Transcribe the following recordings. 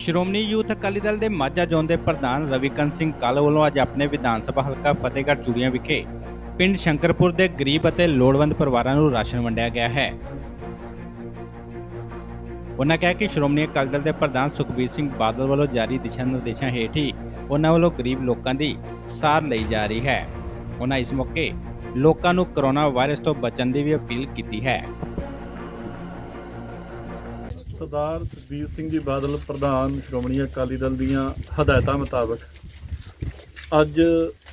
Shiromani youth Akali Dal ਦੇ Majha zone ਦੇ ਪ੍ਰਧਾਨ ਰਵੀਕਰਨ ਸਿੰਘ ਕੱਲ ਵੱਲੋਂ ਅੱਜ ਆਪਣੇ ਵਿਧਾਨ ਸਭਾ ਹਲਕਾ ਫਤਿਹਗੜ੍ਹ ਚੂੜੀਆਂ ਵਿਖੇ ਪਿੰਡ ਸ਼ੰਕਰਪੁਰ ਦੇ ਗਰੀਬ ਅਤੇ ਲੋੜਵੰਦ ਪਰਿਵਾਰਾਂ ਨੂੰ ਰਾਸ਼ਨ ਵੰਡਿਆ ਗਿਆ ਹੈ। ਉਹਨਾਂ ਕਿਹਾ ਕਿ ਸ਼੍ਰੋਮਣੀ ਅਕਾਲੀ ਦਲ ਦੇ ਪ੍ਰਧਾਨ ਸੁਖਬੀਰ ਸਿੰਘ ਬਾਦਲ ਵੱਲੋਂ ਜਾਰੀ ਦਿਸ਼ਾ ਨਿਰਦੇਸ਼ਾਂ ਹੇਠ ਹੀ ਉਹਨਾਂ ਵੱਲੋਂ ਗਰੀਬ ਲੋਕਾਂ ਦੀ ਸਾਰ ਲਈ ਜਾ ਰਹੀ ਹੈ। ਉਹਨਾਂ ਇਸ ਮੌਕੇ ਲੋਕਾਂ ਨੂੰ ਕਰੋਨਾ ਵਾਇਰਸ ਤੋਂ ਬਚਣ ਦੀ ਵੀ ਅਪੀਲ ਕੀਤੀ ਹੈ। ਸਰਦਾਰ ਸੁਖਬੀਰ ਸਿੰਘ ਜੀ ਬਾਦਲ, ਪ੍ਰਧਾਨ ਸ਼੍ਰੋਮਣੀ ਅਕਾਲੀ ਦਲ ਦੀਆਂ ਹਦਾਇਤਾਂ ਮੁਤਾਬਕ ਅੱਜ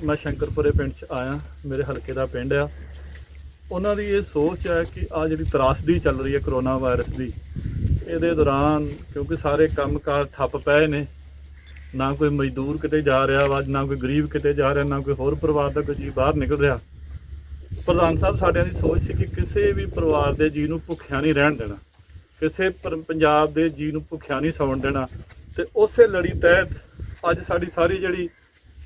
ਮੈਂ ਸ਼ੰਕਰਪੁਰੇ ਪਿੰਡ 'ਚ ਆਇਆ, ਮੇਰੇ ਹਲਕੇ ਦਾ ਪਿੰਡ ਆ। ਉਹਨਾਂ ਦੀ ਇਹ ਸੋਚ ਹੈ ਕਿ ਆ ਜਿਹੜੀ ਤਰਾਸਦੀ ਚੱਲ ਰਹੀ ਹੈ ਕਰੋਨਾ ਵਾਇਰਸ ਦੀ, ਇਹਦੇ ਦੌਰਾਨ ਕਿਉਂਕਿ ਸਾਰੇ ਕੰਮਕਾਰ ਠੱਪ ਪਏ ਨੇ, ਨਾ ਕੋਈ ਮਜ਼ਦੂਰ ਕਿਤੇ ਜਾ ਰਿਹਾ ਵਾ, ਨਾ ਕੋਈ ਗਰੀਬ ਕਿਤੇ ਜਾ ਰਿਹਾ, ਨਾ ਕੋਈ ਹੋਰ ਪਰਿਵਾਰ ਦਾ ਕੋਈ ਜੀ ਬਾਹਰ ਨਿਕਲ ਰਿਹਾ। ਪ੍ਰਧਾਨ ਸਾਹਿਬ, ਸਾਡਿਆਂ ਦੀ ਸੋਚ ਸੀ ਕਿ ਕਿਸੇ ਵੀ ਪਰਿਵਾਰ ਦੇ ਜੀ ਨੂੰ ਭੁੱਖਿਆ ਨਹੀਂ ਰਹਿਣ ਦੇਣਾ। ਕਿਸੇ ਪਰ- ਪੰਜਾਬ ਦੇ ਜੀ ਨੂੰ ਭੁੱਖਿਆ ਨਹੀਂ ਸੌਣ ਦੇਣਾ। ਤੇ ਉਸੇ ਲੜੀ ਤਹਿਤ ਅੱਜ ਸਾਡੀ ਸਾਰੀ ਜਿਹੜੀ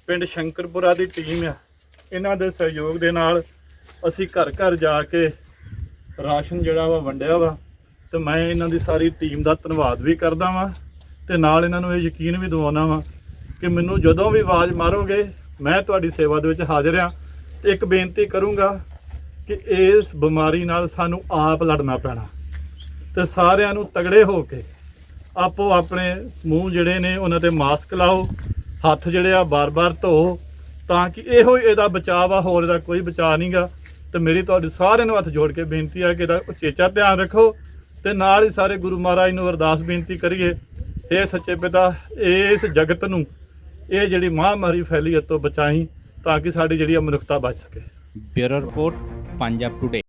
ਪਿੰਡ ਸ਼ੰਕਰਪੁਰਾ ਦੀ ਟੀਮ ਆ, ਇਹਨਾਂ ਦੇ ਸਹਿਯੋਗ ਦੇ ਨਾਲ ਅਸੀਂ ਘਰ ਘਰ ਜਾ ਕੇ ਰਾਸ਼ਨ ਜਿਹੜਾ ਵਾ ਵੰਡਿਆ ਵਾ, ਤੇ ਮੈਂ ਇਹਨਾਂ ਦੀ ਸਾਰੀ ਟੀਮ ਦਾ ਧੰਨਵਾਦ ਵੀ ਕਰਦਾ ਵਾਂ, ਤੇ ਨਾਲ ਇਹਨਾਂ ਨੂੰ ਇਹ ਯਕੀਨ ਵੀ ਦਿਵਾਉਣਾ ਵਾਂ ਕਿ ਮੈਨੂੰ ਜਦੋਂ ਵੀ ਆਵਾਜ਼ ਮਾਰੋਗੇ, ਮੈਂ ਤੁਹਾਡੀ ਸੇਵਾ ਦੇ ਵਿੱਚ ਹਾਜ਼ਰ ਆ ਤੇ ਇੱਕ ਬੇਨਤੀ ਕਰੂੰਗਾ ਕਿ ਇਸ ਬਿਮਾਰੀ ਨਾਲ ਸਾਨੂੰ ਆਪ ਲੜਨਾ ਪੈਣਾ। ਤੇ ਸਾਰਿਆਂ ਨੂੰ ਤਗੜੇ ਹੋ ਕੇ ਆਪੋ ਆਪਣੇ ਮੂੰਹ ਜਿਹੜੇ ਨੇ ਉਹਨਾਂ ਤੇ ਮਾਸਕ ਲਾਓ, ਹੱਥ ਜਿਹੜੇ ਆ ਬਾਰ-ਬਾਰ ਧੋ, ਤਾਂ ਕਿ ਇਹੋ ਹੀ ਇਹਦਾ ਬਚਾਅ ਆ ਹੋਰ ਇਹਦਾ ਕੋਈ ਬਚਾਅ ਨਹੀਂਗਾ ਤੇ ਮੇਰੀ ਤੁਹਾਡੇ ਸਾਰਿਆਂ ਨੂੰ ਹੱਥ ਜੋੜ ਕੇ ਬੇਨਤੀ ਆ ਕਿ ਇਹਦਾ ਉਚੇਚਾ ਧਿਆਨ ਰੱਖੋ ਤੇ ਨਾਲ ਹੀ ਸਾਰੇ ਗੁਰੂ ਮਹਾਰਾਜ ਨੂੰ ਅਰਦਾਸ ਬੇਨਤੀ ਕਰੀਏ ਇਹ ਸੱਚੇ ਪਿਤਾ, ਇਸ ਜਗਤ ਨੂੰ ਇਹ ਜਿਹੜੀ ਮਹਾਮਾਰੀ ਫੈਲੀ, ਇਹ ਤੋਂ ਬਚਾਈ ਤਾਂ ਕਿ ਸਾਡੀ ਜਿਹੜੀ ਆ ਮਨੁੱਖਤਾ ਬਚ ਸਕੇ। Bureau report, Punjab today